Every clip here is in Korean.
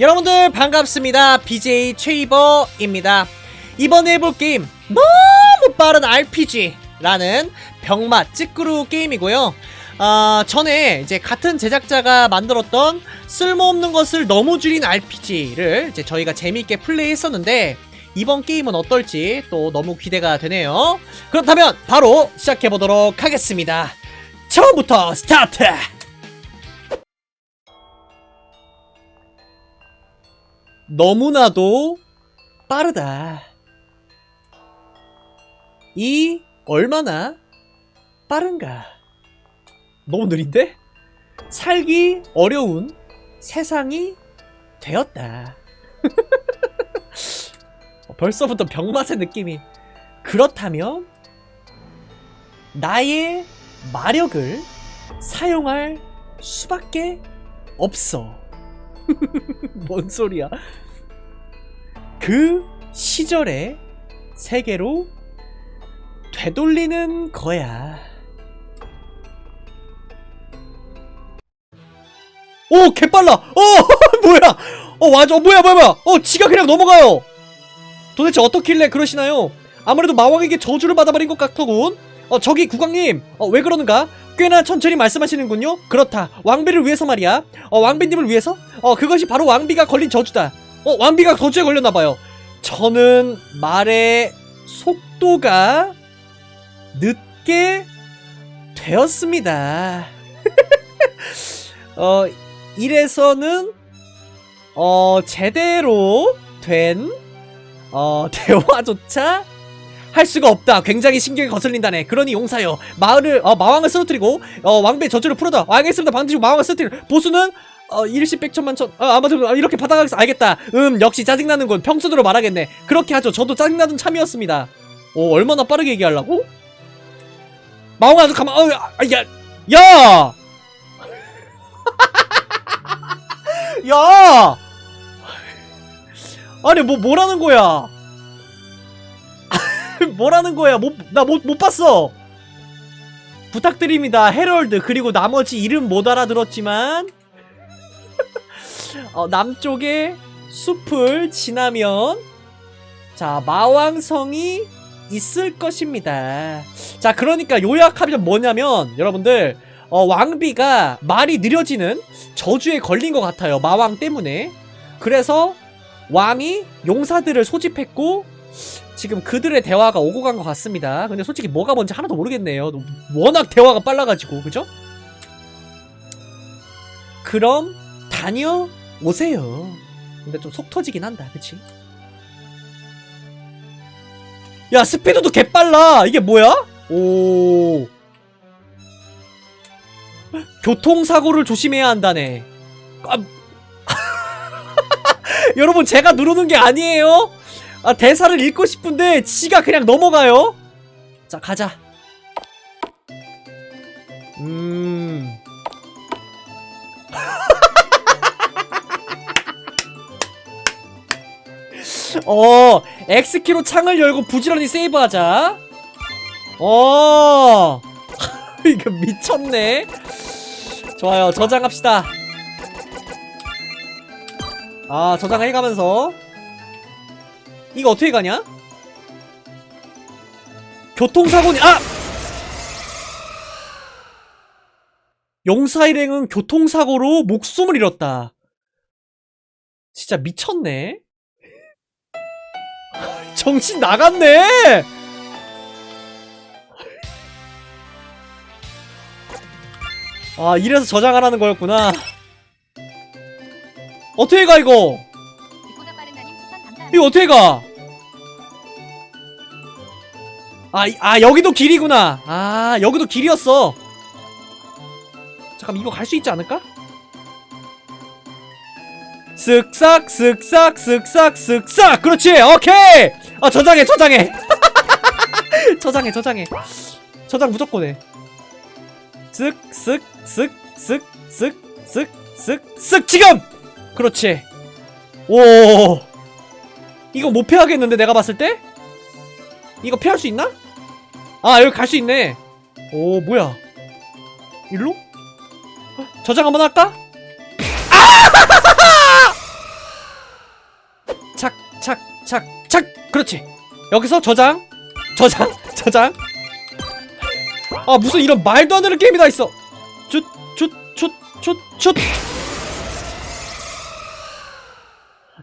여러분들 반갑습니다. BJ 최이버입니다. 이번에 해볼 게임 너무 빠른 RPG라는 병맛 찌끄루 게임이고요. 아, 전에 이제 같은 제작자가 만들었던 쓸모없는 것을 너무 줄인 RPG를 이제 저희가 재미있게 플레이했었는데 이번 게임은 어떨지 또 너무 기대가 되네요. 그렇다면 바로 시작해 보도록 하겠습니다. 처음부터 스타트! 너무나도 빠르다. 이 얼마나 빠른가? 너무 느린데? 살기 어려운 세상이 되었다. 어, 벌써부터 병맛의 느낌이. 그렇다면 나의 마력을 사용할 수밖에 없어. 뭔 소리야? 그 시절의 세계로 되돌리는 거야. 오, 개빨라! 어, 뭐야! 어, 맞아, 어, 뭐야, 뭐야, 뭐야! 어, 지가 그냥 넘어가요! 도대체 어떻길래 그러시나요? 아무래도 마왕에게 저주를 받아버린 것 같더군. 어, 저기 국왕님, 어, 왜 그러는가? 꽤나 천천히 말씀하시는군요. 그렇다. 왕비를 위해서 말이야. 어, 왕비님을 위해서? 어, 그것이 바로 왕비가 걸린 저주다. 어, 왕비가 저주에 걸렸나봐요. 저는 말의 속도가 늦게 되었습니다. 어, 이래서는, 어, 제대로 된, 어, 대화조차 할 수가 없다. 굉장히 신경이 거슬린다네. 그러니 용사여. 마을을 어, 마왕을 쓰러뜨리고 어, 왕비의 저주를 풀어다. 왕했습니다. 반드시 마왕을 쓰러뜨리. 보수는 어, 일십 백천만천. 어, 아무튼 어, 이렇게 받아가겠어. 알겠다. 음, 역시 짜증나는군. 평소대로 말하겠네. 그렇게 하죠. 저도 짜증나던 참이었습니다. 오, 얼마나 빠르게 얘기하려고? 마왕아, 좀 가만. 어, 아, 야, 야, 야. 아니 뭐 뭐라는 거야? 뭐라는 거야? 못, 나 못, 못 봤어. 부탁드립니다. 헤럴드, 그리고 나머지 이름 못 알아들었지만, 어, 남쪽의 숲을 지나면, 자, 마왕성이 있을 것입니다. 자, 그러니까 요약하면 뭐냐면, 여러분들, 어, 왕비가 말이 느려지는 저주에 걸린 것 같아요. 마왕 때문에. 그래서, 왕이 용사들을 소집했고, 지금 그들의 대화가 오고 간 것 같습니다. 근데 솔직히 뭐가 뭔지 하나도 모르겠네요. 워낙 대화가 빨라가지고, 그죠? 그럼 다녀 오세요. 근데 좀 속 터지긴 한다, 그치? 야, 스피드도 개빨라! 이게 뭐야? 오. 교통사고를 조심해야 한다네. 아, 여러분, 제가 누르는 게 아니에요? 아 대사를 읽고 싶은데 지가 그냥 넘어가요. 자 가자. 음. 어 X키로 창을 열고 부지런히 세이브하자. 어 이거 미쳤네. 좋아요 저장합시다. 아 저장해가면서 이거 어떻게 가냐? 교통사고니 아! 용사 일행은 교통사고로 목숨을 잃었다. 진짜 미쳤네. 정신 나갔네. 아 이래서 저장하라는 거였구나. 어떻게 가 이거? 이거 어떻게 가? 아, 이- 아 여기도 길이구나. 아 여기도 길이었어. 잠깐 이거 갈 수 있지 않을까? 쓱싹 쓱싹 쓱싹 쓱싹 그렇지 오케이 아 저장해 저장해 저장해 저장해 저장 무조건 해 쓱쓱쓱쓱쓱쓱쓱쓱 지금 그렇지 오 이거 못 피하겠는데 내가 봤을 때? 이거 피할 수 있나? 아 여기 갈 수 있네 오 뭐야 일로? 저장 한번 할까? 아! 착, 착. 그렇지 여기서 저장 저장 저장 아 무슨 이런 말도 안 되는 게임이 다 있어 슛슛슛슛슛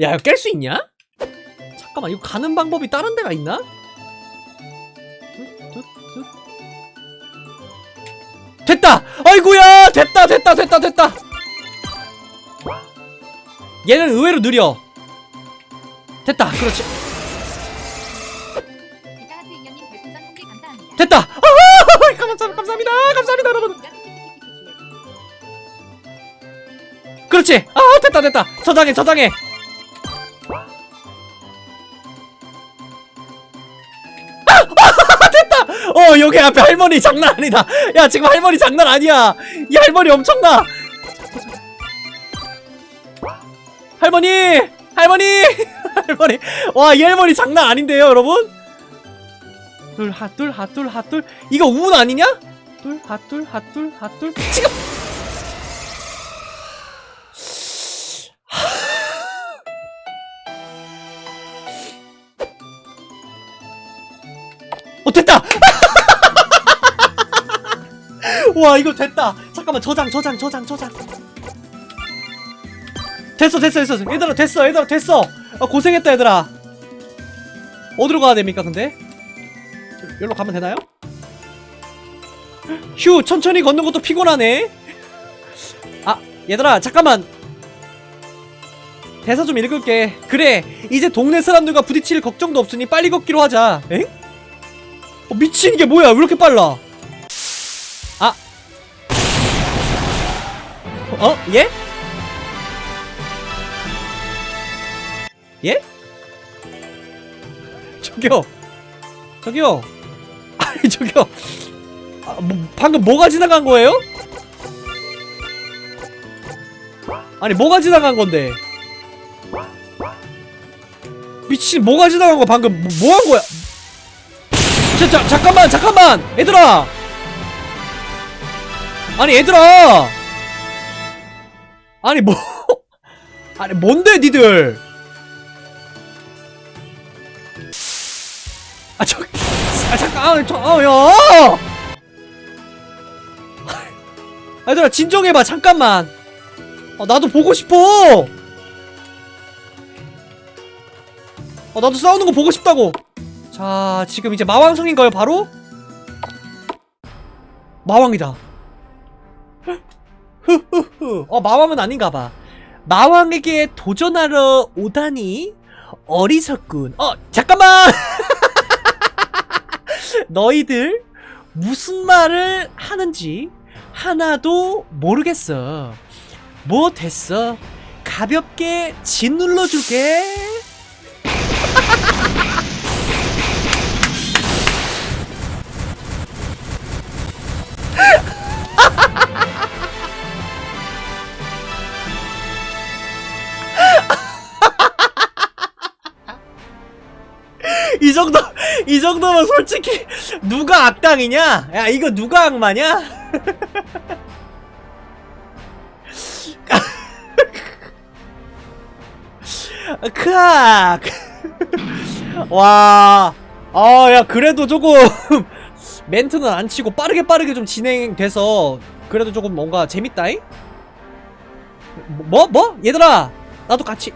야 이거 깰 수 있냐? 잠깐만 이거 가는 방법이 다른 데가 있나? 됐다! 아이고야! 됐다 됐다 됐다 됐다! 얘는 의외로 느려 됐다 그렇지 됐다! 아, 감사합니다, 감사합니다, 감사합니다, 여러분. 그렇지! 아, 됐다, 됐다! 저장해, 저장해! 아! 아! 어, 여기 앞에 할머니 장난 아니다! 야, 지금 할머니 장난 아니야! 이 할머니 엄청나! 할머니! 할머니! 할머니! 와, 이 할머니 장난 아닌데요, 여러분? 둘, 핫둘, 핫둘, 핫둘. 이거 운 아니냐? 둘, 핫둘, 핫둘, 핫둘. 지금! 어 됐다! 와 이거 됐다 잠깐만 저장 저장 저장 저장 됐어 됐어 됐어 얘들아 됐어 얘들아 됐어 아, 고생했다 얘들아 어디로 가야 됩니까 근데? 여기로 가면 되나요? 휴 천천히 걷는 것도 피곤하네 아 얘들아 잠깐만 대사 좀 읽을게 그래 이제 동네 사람들과 부딪힐 걱정도 없으니 빨리 걷기로 하자 엥? 어, 미친 게 뭐야 왜 이렇게 빨라 아 어? 예? 예? 저기요 저기요 아니 저기요. 아, 뭐, 방금 뭐가 지나간 거예요? 아니 뭐가 지나간 건데? 미친 뭐가 지나간 거야 방금 뭐한 거야? 자, 자, 잠깐만 잠깐만! 얘들아! 아니 얘들아! 아니 뭐 아니 뭔데 니들? 아 저, 아 잠깐, 아, 저, 아, 얘들아 진정해봐 잠깐만. 어, 나도 보고 싶어. 어, 나도 싸우는 거 보고 싶다고. 자, 지금 이제 마왕성인가요, 바로? 마왕이다. 흐흐흐. 어, 마왕은 아닌가봐. 마왕에게 도전하러 오다니 어리석군. 어, 잠깐만. 너희들 무슨 말을 하는지 하나도 모르겠어. 뭐 됐어. 가볍게 짓눌러 줄게. 이 정도 이 정도면 솔직히 누가 악당이냐? 야 이거 누가 악마냐? 크악 와, 아, 야, 그래도 조금 멘트는 안 치고 빠르게 빠르게 좀 진행돼서 그래도 조금 뭔가 재밌다잉? 뭐, 뭐? 얘들아, 나도 같이.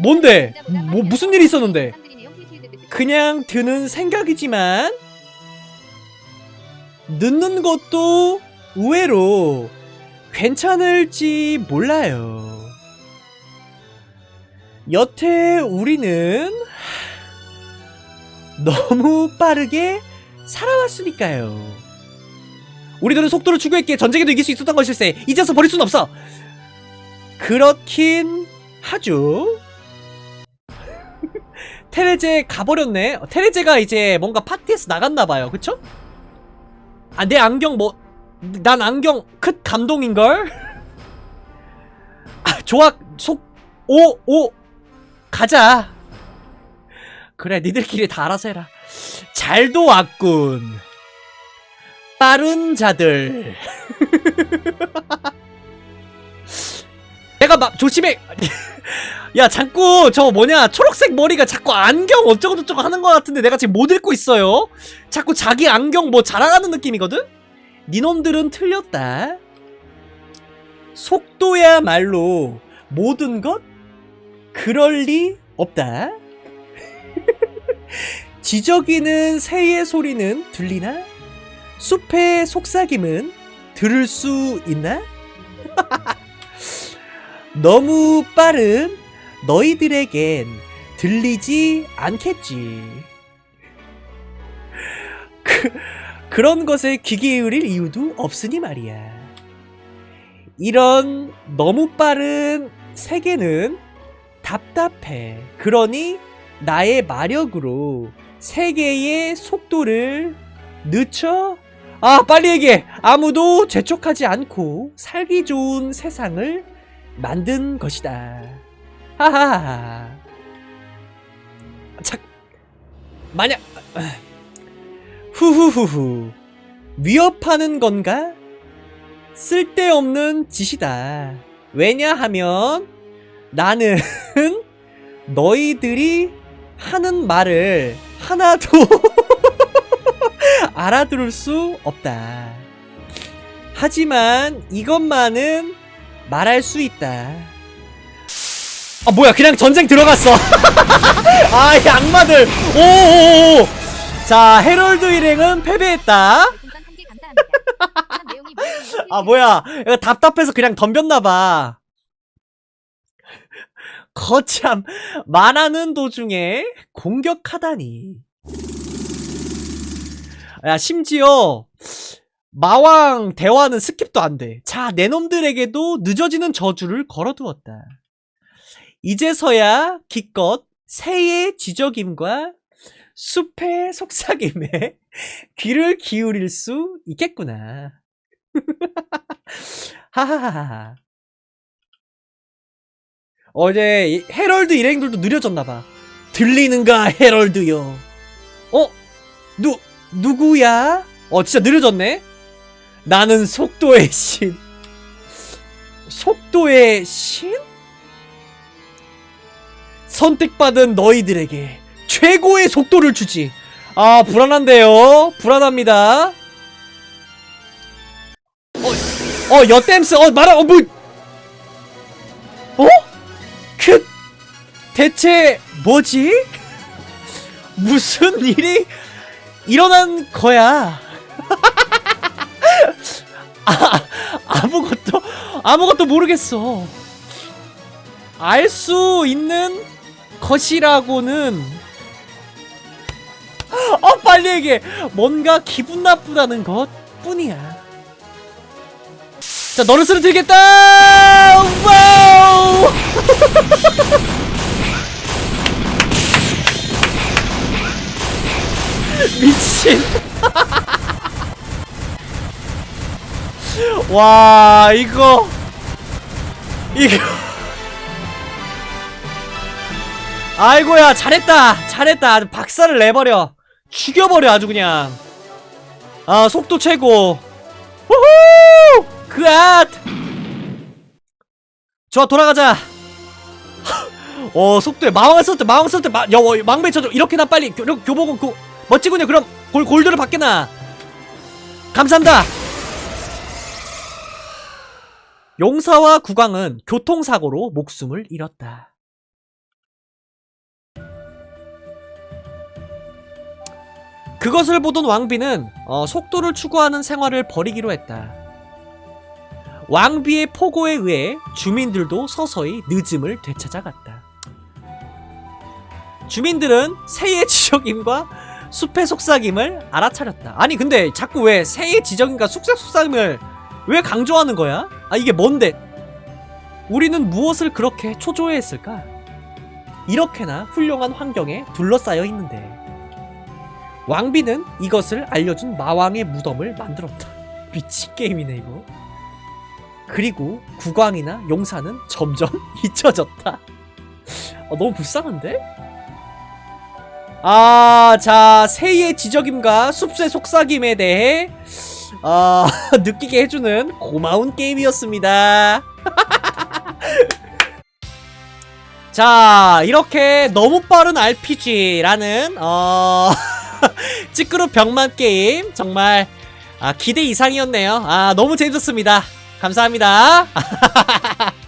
뭔데? 뭐, 무슨 일이 있었는데? 그냥 드는 생각이지만 늦는 것도 의외로 괜찮을지 몰라요. 여태 우리는 너무 빠르게 살아왔으니까요. 우리들은 속도를 추구했기에 전쟁에도 이길 수 있었던 것일세. 이제서 버릴 순 없어. 그렇긴 하죠. 테레제 가버렸네. 어, 테레제가 이제 뭔가 파티에서 나갔나봐요. 그쵸? 아, 내 안경 뭐, 난 안경 크 감동인걸? 아, 좋아. 속, 오, 오. 가자. 그래, 니들끼리 다 알아서 해라. 잘도 왔군. 빠른 자들. 내가 막 조심해. 야 자꾸 저 뭐냐 초록색 머리가 자꾸 안경 어쩌고저쩌고 하는 것 같은데 내가 지금 못 읽고 있어요 자꾸 자기 안경 뭐 자랑하는 느낌이거든? 니놈들은 틀렸다 속도야말로 모든 것 그럴 리 없다 지저귀는 새의 소리는 들리나? 숲의 속삭임은 들을 수 있나? 너무 빠른 너희들에겐 들리지 않겠지. 그, 그런 것에 귀 기울일 이유도 없으니 말이야. 이런 너무 빠른 세계는 답답해. 그러니 나의 마력으로 세계의 속도를 늦춰? 아, 빨리 얘기해! 아무도 재촉하지 않고 살기 좋은 세상을 만든 것이다. 하하하. 자, 만약 후후후후 위협하는 건가? 쓸데없는 짓이다. 왜냐하면 나는 너희들이 하는 말을 하나도 알아들을 수 없다. 하지만 이것만은 말할 수 있다. 아 뭐야 그냥 전쟁 들어갔어. 아 이 악마들. 오오오. 자 헤럴드 일행은 패배했다. 아 뭐야 답답해서 그냥 덤볐나봐. 거참 말하는 도중에 공격하다니. 야 심지어 마왕 대화는 스킵도 안 돼. 자, 내 놈들에게도 늦어지는 저주를 걸어두었다. 이제서야 기껏 새의 지적임과 숲의 속삭임에 귀를 기울일 수 있겠구나. 하하하하. 어제 이 헤럴드 일행들도 느려졌나봐. 들리는가, 헤럴드요? 어? 누, 누구야? 어, 진짜 느려졌네? 나는 속도의 신. 속도의 신? 선택받은 너희들에게 최고의 속도를 주지. 아, 불안한데요? 불안합니다. 어, 어, 여댐스, 어, 말아, 어, 뭐. 어? 그, 대체 뭐지? 무슨 일이 일어난 거야? 아, 아무것도 아무것도 모르겠어. 알 수 있는 것이라고는 어 빨리 얘기해. 뭔가 기분 나쁘다는 것 뿐이야. 자 너를 쓰러뜨리겠다. 와우. 미친. 와 이거 이거 아이고야 잘했다. 잘했다. 박살을 내버려. 죽여버려 아주 그냥. 아 속도 최고. 후후! 그앗! 좋아 돌아가자. 어 속도에 마왕을 썼대 마왕을 썼대 마, 여, 어, 망배 쳐줘. 이렇게나 빨리 교, 교보고. 그 멋지군요. 그럼 골, 골드를 받게나. 감사합니다. 용사와 국왕은 교통사고로 목숨을 잃었다. 그것을 보던 왕비는 어, 속도를 추구하는 생활을 벌이기로 했다. 왕비의 포고에 의해 주민들도 서서히 늦음을 되찾아갔다. 주민들은 새의 지적임과 숲의 속삭임을 알아차렸다. 아니 근데 자꾸 왜 새의 지적임과 숲의 속삭임을 왜 강조하는 거야? 아 이게 뭔데? 우리는 무엇을 그렇게 초조해했을까? 이렇게나 훌륭한 환경에 둘러싸여 있는데 왕비는 이것을 알려준 마왕의 무덤을 만들었다. 미친 게임이네 이거. 그리고 국왕이나 용사는 점점 잊혀졌다. 아, 너무 불쌍한데? 아, 자, 새의 지적임과 숲의 속삭임에 대해 아, 느끼게 해주는 고마운 게임이었습니다. 자, 이렇게 너무 빠른 RPG라는, 어, 찌끄루 병만 게임. 정말, 아, 기대 이상이었네요. 아, 너무 재밌었습니다. 감사합니다.